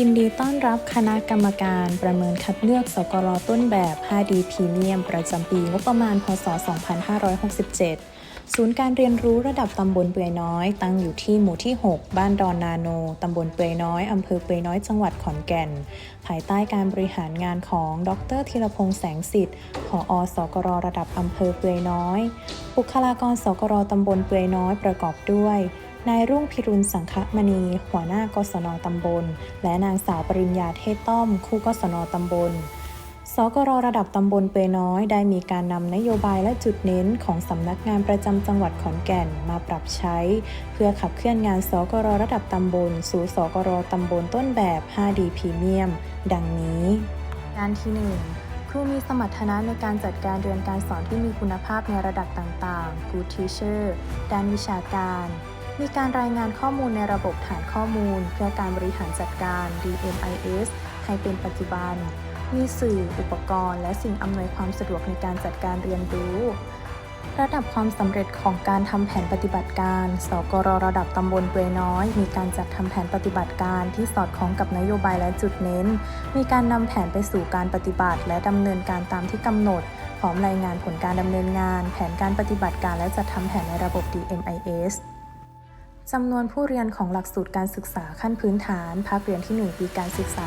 ยินดีต้อนรับคณะกรรมการประเมินคัดเลือกสกรต้นแบบ 5D พรีเมียม ประจำปีงบประมาณ พศ 2567 ศูนย์การเรียนรู้ระดับตำบลเปือยน้อย ตั้งอยู่ที่หมู่ที่ 6 บ้านดอนนาโน ตำบลเปือยน้อย อำเภอเปือยน้อย จังหวัดขอนแก่น ภายใต้การบริหารงานของ ดรธีรพงษ์แสงสิทธิ์ผอสกรระดับอำเภอเปือยน้อย บุคลากรสกรตำบลเปือยน้อยประกอบด้วย นายรุ่งพิรุณสังฆมณี หัวหน้ากศนตำบล และนางสาวปริญญาเทศต้อม คู่กศนตำบลสกรระดับตำบลเปยน้อย ได้มีการนำนโยบายและจุดเน้นของสำนักงานประจำจังหวัดขอนแก่นมาปรับใช้ เพื่อขับเคลื่อนงานสกรระดับตำบล สู่สกรตำบลต้นแบบ 5D พรีเมียม ดังนี้งานที่ 1 ครูมีสมรรถนะในการจัดการเรียนการสอนที่มีคุณภาพในระดับต่างๆ Good Teacher ด้านวิชาการ มีการรายงานข้อมูลในระบบฐานข้อมูล เพื่อการบริหารจัดการ DMIS ให้เป็นปัจจุบัน มีสื่อ อุปกรณ์ และสิ่งอำนวยความสะดวกในการจัดการเรียนรู้ ระดับความสำเร็จของการทำแผนปฏิบัติการ สกรระดับตำบลเปยน้อย มีการจัดทำแผนปฏิบัติการที่สอดคล้องกับนโยบายและจุดเน้น มีการนำแผนไปสู่การปฏิบัติ และดำเนินการตามที่กำหนดพร้อมรายงานผลการดำเนินงาน แผนการปฏิบัติการและจัดทำแผนในระบบ DMIS จำนวนผู้เรียนของหลักสูตรการศึกษาขั้นพื้นฐาน ภาคเรียนที่ 1 ปีการศึกษา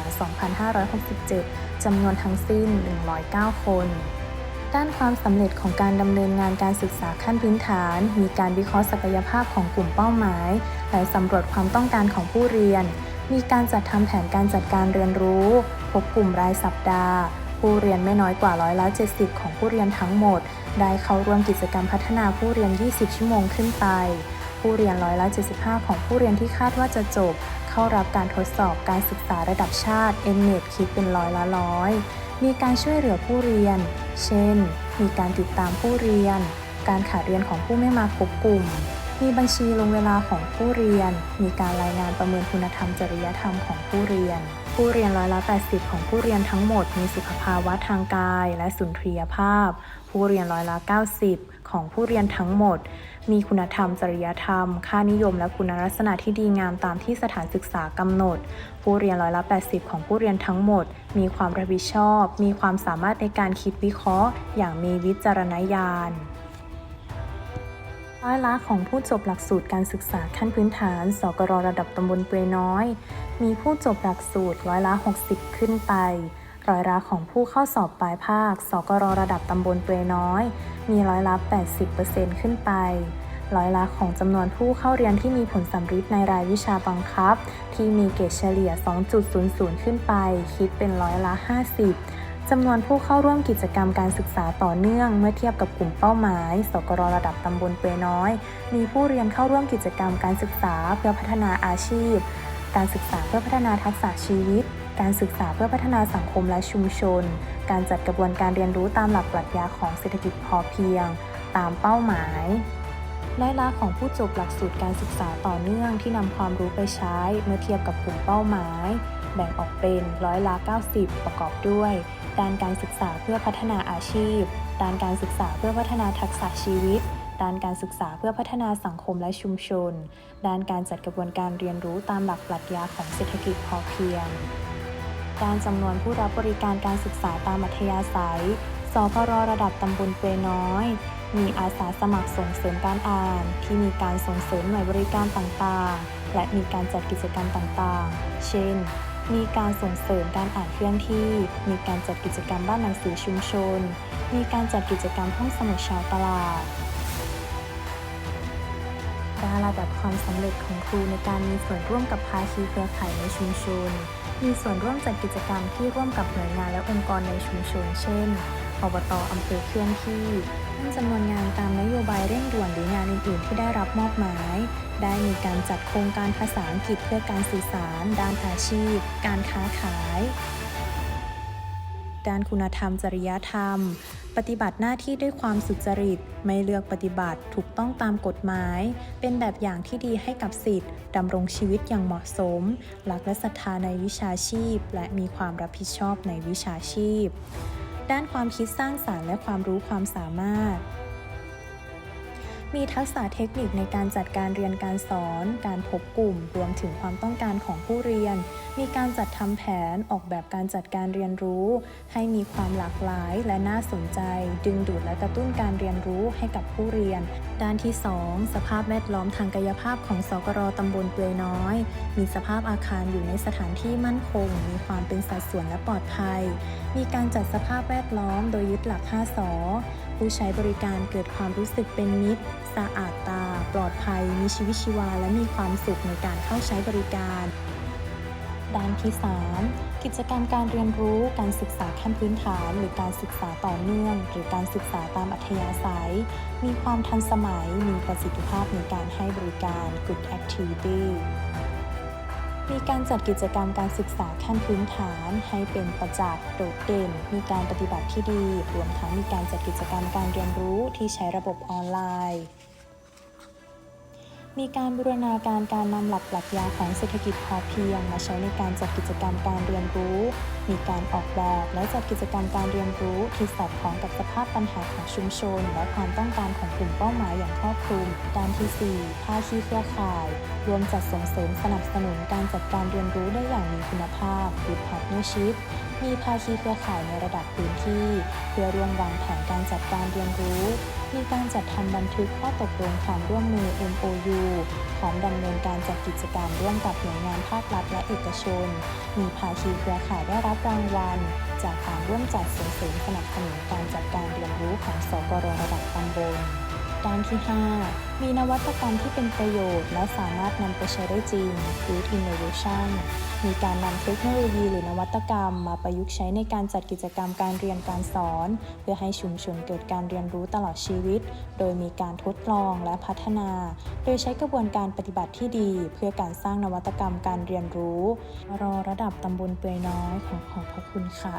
2567 จำนวนทั้งสิ้น 109 คน ด้านความสำเร็จของการดำเนินงานการศึกษาขั้นพื้นฐาน มีการวิเคราะห์ศักยภาพของกลุ่มเป้าหมาย และสำรวจความต้องการของผู้เรียน มีการจัดทำแผนการจัดการเรียนรู้ พบกลุ่มรายสัปดาห์ ผู้เรียนไม่น้อยกว่าร้อยละ70 ของผู้เรียนทั้งหมด ได้เข้าร่วมกิจกรรมพัฒนาผู้เรียน 20 ชั่วโมงขึ้นไป ผู้เรียนร้อยละ75 ของผู้เรียนที่คาดว่าจะจบ เข้ารับการทดสอบการศึกษาระดับชาติ n n e t คิดเป็นร้อยละร้อย มีการช่วยเหลือผู้เรียน เช่น มีการติดตามผู้เรียน การขาดเรียนของผู้ไม่มาครบกลุ่ม มีบัญชีลงเวลาของผู้เรียน มีการรายงานประเมินคุณธรรมจริยธรรมของผู้เรียน ผู้เรียนร้อยละ 80 ของผู้เรียนทั้งหมด มีสุขภาวะทางกาย และสุนทรียภาพ ผู้เรียนร้อยละ 90 ของผู้เรียนทั้งหมด มีคุณธรรม จริยธรรม ค่านิยม และคุณลักษณะที่ดีงามตามที่สถานศึกษากำหนด ผู้เรียนร้อยละ 80 ของผู้เรียนทั้งหมด มีความรับผิดชอบ มีความสามารถในการคิดวิเคราะห์ อย่างมีวิจารณญาณร้อยละของผู้จบหลักสูตรการศึกษาขั้นพื้นฐาน สกรระดับตำบลเปยน้อย มีผู้จบหลักสูตรร้อยละ 60 ขึ้นไป ร้อยละของผู้เข้าสอบปลายภาค สกรระดับตำบลเปยน้อย มีร้อยละ 80%ขึ้นไปร้อยละของจำนวนผู้เข้าเรียนที่มีผลสัมฤทธิ์ในรายวิชาบังคับ ที่มีเกรดเฉลี่ย 2.00 ขึ้นไป คิดเป็นร้อยละ 50 จำนวนผู้เข้าร่วมกิจกรรมการศึกษาต่อเนื่อง เมื่อเทียบกับกลุ่มเป้าหมาย สกรระดับตำบลเปยน้อย มีผู้เรียนเข้าร่วมกิจกรรมการศึกษาเพื่อพัฒนาอาชีพ การศึกษาเพื่อพัฒนาทักษะชีวิต การศึกษาเพื่อพัฒนาสังคมและชุมชน การจัดกระบวนการเรียนรู้ตามหลักปรัชญาของเศรษฐกิจพอเพียง ตามเป้าหมายร้อยละของผู้จบหลักสูตรการศึกษาต่อเนื่องที่นำความรู้ไปใช้เมื่อเทียบกับกลุ่มเป้าหมาย แบ่งออกเป็นร้อยละ 90 ประกอบด้วย ด้านการศึกษาเพื่อพัฒนาอาชีพ ด้านการศึกษาเพื่อพัฒนาทักษะชีวิต ด้านการศึกษาเพื่อพัฒนาสังคมและชุมชน ด้านการจัดกระบวนการเรียนรู้ตามหลักปรัชญาของเศรษฐกิจพอเพียง การจำนวนผู้รับบริการการศึกษาตามอัธยาศัย สพรระดับตำบลเปยน้อย มีอาสาสมัครส่งเสริมการอ่าน ที่มีการส่งเสริมหน่วยบริการต่างๆ และมีการจัดกิจกรรมต่างๆ เช่น มีการส่งเสริมการอ่านเคลื่อนที่ มีการจัดกิจกรรมบ้านหนังสือชุมชน มีการจัดกิจกรรมห้องสมุดชาวตลาด ด้านระดับความสำเร็จของครูในการมีส่วนร่วมกับภาคีเครือข่ายในชุมชน มีส่วนร่วมจัดกิจกรรมที่ร่วมกับหน่วยงานและองค์กรในชุมชน เช่น อบตอำเภอเคลื่อนที่ตั้งจำนวนงานตามนโยบายเร่งด่วนหรืองานอื่น ๆ ที่ได้รับมอบหมาย ได้มีการจัดโครงการภาษาอังกฤษเพื่อการสื่อสาร ด้านอาชีพ การค้าขาย ด้านคุณธรรมจริยธรรม ปฏิบัติหน้าที่ด้วยความสุจริต ไม่เลือกปฏิบัติถูกต้องตามกฎหมาย เป็นแบบอย่างที่ดีให้กับสิทธิ์ดำรงชีวิตอย่างเหมาะสม หลักและศรัทธาในวิชาชีพ และมีความรับผิดชอบในวิชาชีพ ด้านความคิดสร้างสารรค์และความรู้ความสามารถ มีทักษะเทคนิคในการจัดการเรียนการสอน การพบกลุ่ม รวมถึงความต้องการของผู้เรียน มีการจัดทำแผนออกแบบการจัดการเรียนรู้ ให้มีความหลากหลายและน่าสนใจ ดึงดูดและกระตุ้นการเรียนรู้ให้กับผู้เรียน ด้านที่ 2 สภาพแวดล้อมทางกายภาพของสกรตำบลเปือยน้อย มีสภาพอาคารอยู่ในสถานที่มั่นคง มีความเป็นสัดส่วนและปลอดภัย มีการจัดสภาพแวดล้อมโดยยึดหลัก 5สอผู้ใช้บริการเกิดความรู้สึกเป็นมิตร สะอาดตา ปลอดภัย มีชีวิตชีวา และมีความสุขในการเข้าใช้บริการ ด้านที่ 3 กิจกรรมการเรียนรู้ การศึกษาขั้นพื้นฐาน หรือการศึกษาต่อเนื่อง หรือการศึกษาตามอัธยาศัย มีความทันสมัย มีประสิทธิภาพในการให้บริการ Good Activity มีการจัดกิจกรรมการศึกษาขั้นพื้นฐานให้เป็นประจักษ์โดดเด่น มีการปฏิบัติที่ดี รวมทั้งมีการจัดกิจกรรมการเรียนรู้ที่ใช้ระบบออนไลน์ มีการบูรณาการการนำหลักปรัชญาของเศรษฐกิจพอเพียง มาใช้ในการจัดกิจกรรมการเรียนรู้ มีการออกแบบและจัดกิจกรรมการเรียนรู้ที่สอดคล้องกับสภาพปัญหาของชุมชน และความต้องการของกลุ่มเป้าหมายอย่างครอบคลุมด้านที่ 4 ภาคีเครือข่าย รวมจัดส่งเสริมสนับสนุนการจัดการเรียนรู้ได้อย่างมีคุณภาพ Good Partnership มีภาคีเครือข่ายในระดับพื้นที่ เพื่อร่วมวางแผนการจัดการเรียนรู้ มีการจัดทำบันทึกข้อตกลงความร่วมมือ MOU พร้อมดำเนินการจัดกิจกรรมร่วมกับหน่วยงานภาครัฐและเอกชน มีภาคีเครือข่ายได้รับรางวัล จากการร่วมจัดส่งเสริมสนับสนุนการจัดการเรียนรู้ของสกรระดับตำบล ด้านที่ 5 มีนวัตกรรมที่เป็นประโยชน์ และสามารถนำไปใช้ได้จริง Good Innovation มีการนำเทคโนโลยีหรือนวัตกรรม มาประยุกต์ใช้ในการจัดกิจกรรมการเรียนการสอน เพื่อให้ชุมชนเกิดการเรียนรู้ตลอดชีวิต โดยมีการทดลองและพัฒนา โดยใช้กระบวนการปฏิบัติที่ดี เพื่อการสร้างนวัตกรรมการเรียนรู้ รอระดับตำบลเปือยน้อยของขอบพระคุณค่ะ